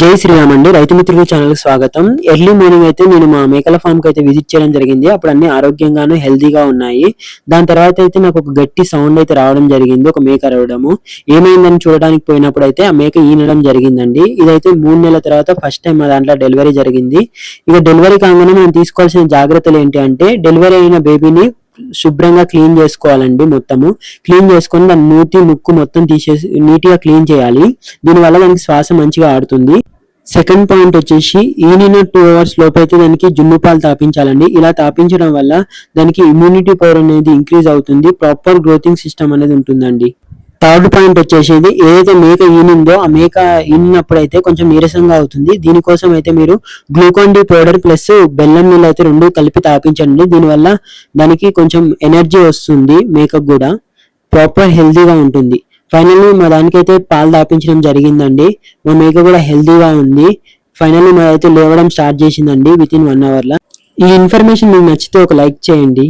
జై శ్రీరామ్ అండి రైతు మిత్రులు ఛానల్ స్వాగతం. ఎర్లీ మార్నింగ్ అయితే నేను మా మేకల ఫామ్కి అయితే విజిట్ చేయడం జరిగింది. అప్పుడు అన్ని ఆరోగ్యంగాను హెల్దీగా ఉన్నాయి. దాని తర్వాత అయితే నాకు ఒక గట్టి సౌండ్ అయితే రావడం జరిగింది. ఒక మేక అరవడము. ఏమైందని చూడడానికి పోయినప్పుడు అయితే ఆ మేక ఈనడం జరిగిందండి. ఇదైతే మూడు నెలల తర్వాత ఫస్ట్ టైం మా దాంట్లో డెలివరీ జరిగింది. ఇక డెలివరీ కాగానే మనం తీసుకోవాల్సిన జాగ్రత్తలు ఏంటి అంటే డెలివరీ అయిన బేబీని శుభ్రంగా క్లీన్ చేసుకోవాలండి మొత్తము. క్లీన్ చేసుకొని దాని మూతి ముక్కు మొత్తం తీసేసి నీట్గా క్లీన్ చేయాలి. దీనివల్ల దానికి శ్వాస మంచిగా ఆడుతుంది. సెకండ్ పాయింట్ వచ్చేసి ఈనిన టూ అవర్స్ లోపు అయితే దానికి జున్ను పాలు తాపించాలండి. ఇలా తాపించడం వల్ల దానికి ఇమ్యూనిటీ పవర్ అనేది ఇంక్రీజ్ అవుతుంది. ప్రాపర్ గ్రోతింగ్ సిస్టమ్ అనేది ఉంటుందండి. థర్డ్ పాయింట్ వచ్చేసేది. ఏదైతే మేక ఈనిందో ఆ మేక ఈనినప్పుడైతే కొంచెం నీరసంగా అవుతుంది. దీనికోసం అయితే మీరు గ్లూకాన్ డి పౌడర్ ప్లస్ బెల్లం నీళ్ళు అయితే రెండు కలిపి తాపించండి. దీనివల్ల దానికి కొంచెం ఎనర్జీ వస్తుంది మేకకు కూడా. ప్రాపర్ హెల్తీగా ఉంటుంది. ఫైనల్లీ మా దానికైతే పాలు తాపించడం జరిగిందండి. మా మేక కూడా హెల్తీగా ఉంది. ఫైనల్లీ మాదైతే లేవడం స్టార్ట్ చేసిందండి విత్ ఇన్ వన్ అవర్లో ఈ ఇన్ఫర్మేషన్ మీకు నచ్చితే ఒక లైక్ చేయండి.